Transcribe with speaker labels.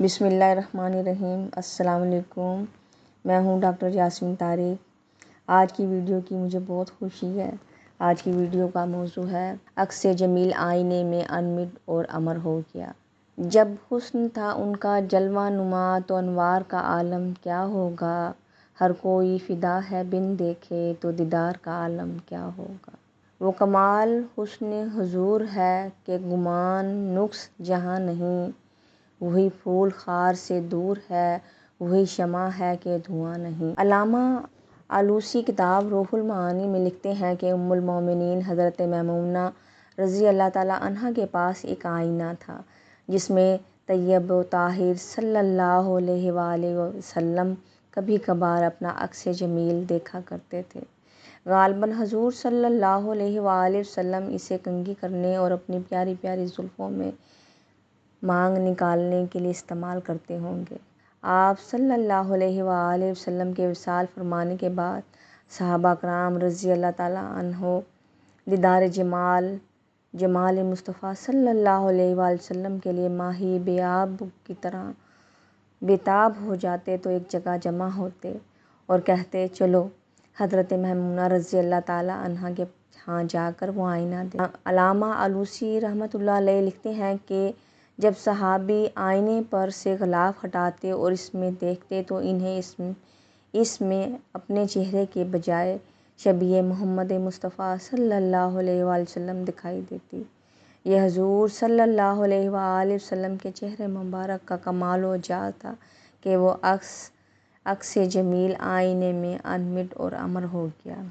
Speaker 1: بسم اللہ الرحمن الرحیم، السلام علیکم۔ میں ہوں ڈاکٹر یاسمین طارق۔ آج کی ویڈیو کی مجھے بہت خوشی ہے۔ آج کی ویڈیو کا موضوع ہے، عکس جمیل آئینے میں انمٹ اور امر ہو گیا۔ جب حسن تھا ان کا جلوہ نما تو انوار کا عالم کیا ہوگا؟ ہر کوئی فدا ہے بن دیکھے تو دیدار کا عالم کیا ہوگا؟ وہ کمال حسن حضور ہے کہ گمان نقص جہاں نہیں۔ وہی پھول خار سے دور ہے، وہی شمع ہے کہ دھواں نہیں۔ علامہ آلوسی کتاب روح المعانی میں لکھتے ہیں کہ ام المومنین حضرت میمونہ رضی اللہ تعالیٰ عنہا کے پاس ایک آئینہ تھا، جس میں طیب و طاہر صلی اللہ علیہ وآلہ وسلم کبھی کبھار اپنا عکس جمیل دیکھا کرتے تھے۔ غالباً حضور صلی اللہ علیہ وآلہ وسلم اسے کنگھی کرنے اور اپنی پیاری پیاری زلفوں میں مانگ نکالنے کے لیے استعمال کرتے ہوں گے۔ آپ صلی اللہ علیہ وآلہ وسلم کے وصال فرمانے کے بعد صحابہ کرام رضی اللہ تعالیٰ عنہم دیدار جمال جمال مصطفیٰ صلی اللہ علیہ وآلہ وسلم کے لیے ماہی بے آب کی طرح بے تاب ہو جاتے تو ایک جگہ جمع ہوتے اور کہتے، چلو حضرت میمونہ رضی اللہ تعالیٰ عنہا کے ہاں جا کر وہ آئینہ دیں علامہ آلوسی رحمۃ اللہ علیہ لکھتے ہیں کہ جب صحابی آئینے پر سے غلاف ہٹاتے اور اس میں دیکھتے تو انہیں اس اس میں اپنے چہرے کے بجائے شبیہ محمد مصطفیٰ صلی اللہ علیہ وآلہ وسلم دکھائی دیتی۔ یہ حضور صلی اللہ علیہ وآلہ وسلم کے چہرے مبارک کا کمال و جا تھا کہ وہ عکس عکس جمیل آئینے میں انمٹ اور امر ہو گیا۔